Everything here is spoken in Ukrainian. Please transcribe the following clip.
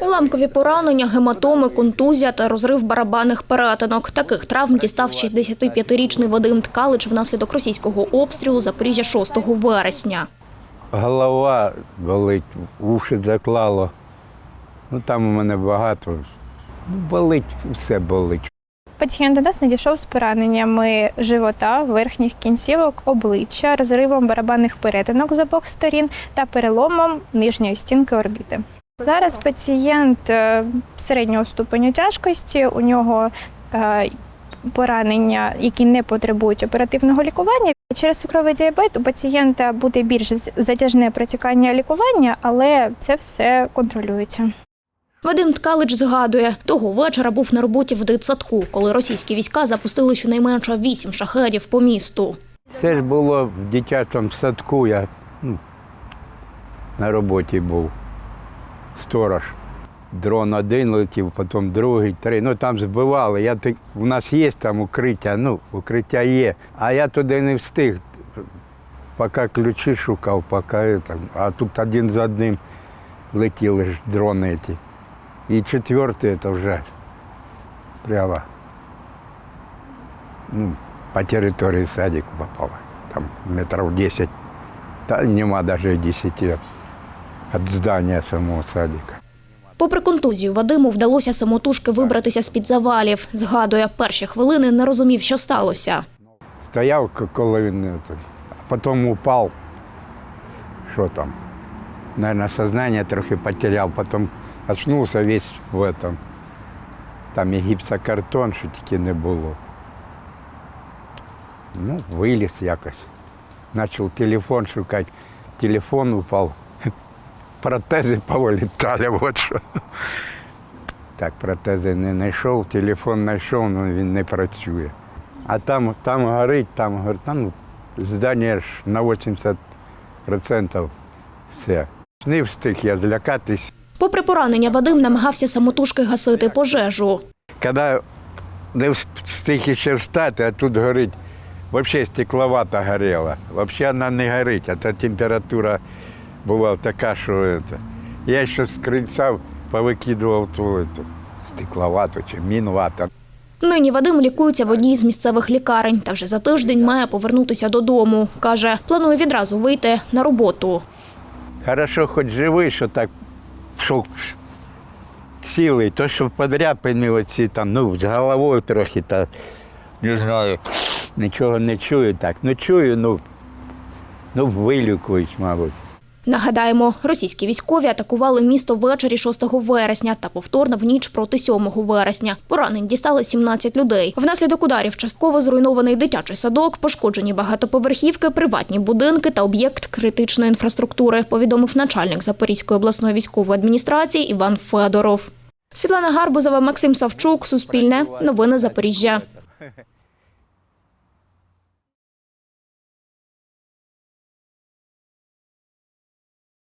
Уламкові поранення, гематоми, контузія та розрив барабанних перетинок. Таких травм дістав 65-річний Вадим Ткалич внаслідок російського обстрілу Запоріжжя 6 вересня. Голова болить, уші заклало. Ну там у мене багато. Ну, болить, все болить. Пацієнт до нас надійшов з пораненнями живота, верхніх кінцівок, обличчя, розривом барабанних перетинок з обох сторін та переломом нижньої стінки орбіти. Зараз пацієнт е, середнього ступеню тяжкості, у нього е, поранення, які не потребують оперативного лікування. Через цукровий діабет у пацієнта буде більш затяжне протікання лікування, але це все контролюється. Вадим Ткалич згадує, того вечора був на роботі в дитсадку, коли російські війська запустили щонайменше вісім шахедів по місту. Це ж було в дитячому садку, я ну, на роботі був. Сторож. Дрон один летів, потім другий, три. Ну там збивали. Я, так- у нас є там укриття, ну, укриття є. А я туди не встиг. Поки ключі шукав, поки это. А тут один за одним летіли ж дрони ці. І четвертий це вже прямо ну, по території садик попало. Там метров 10. Та нема навіть 10 Від здання самого садика. Попри контузію, Вадиму вдалося самотужки вибратися з-під завалів. Згадує, перші хвилини не розумів, що сталося. Стояв, коли він, а потім упав. Що там? Наверное, сознание трохи потеряв, потім очнувся весь в этом. Там і гіпсокартон, що тільки не було. Ну, виліз якось. Почав телефон шукати. Телефон упав. Протези повилітали, от що. Так, протези не знайшов, телефон знайшов, але він не працює. А там, там горить, там горить, там здання ж на 80% все. Не встиг я злякатись. Попри поранення, Вадим намагався самотужки гасити пожежу. Коли не встиг ще встати, а тут горить, взагалі стекловата горіла. Взагалі вона не горить, а та температура була така, що это. я ще з крильця повикидував ту эту, стекловату чи мінвату. Нині Вадим лікується в одній з місцевих лікарень та вже за тиждень має повернутися додому. Каже, планує відразу вийти на роботу. Хорошо, хоч живий, що так що цілий, то що подряпини оці там, ну, з головою трохи, та не знаю, нічого не чую так. Ну чую, ну, ну вилікують, мабуть. Нагадаємо, російські військові атакували місто ввечері 6 вересня та повторно в ніч проти 7 вересня. Поранень дістали 17 людей. Внаслідок ударів частково зруйнований дитячий садок, пошкоджені багатоповерхівки, приватні будинки та об'єкт критичної інфраструктури, повідомив начальник Запорізької обласної військової адміністрації Іван Федоров. Світлана Гарбузова, Максим Савчук, Суспільне, Новини Запоріжжя.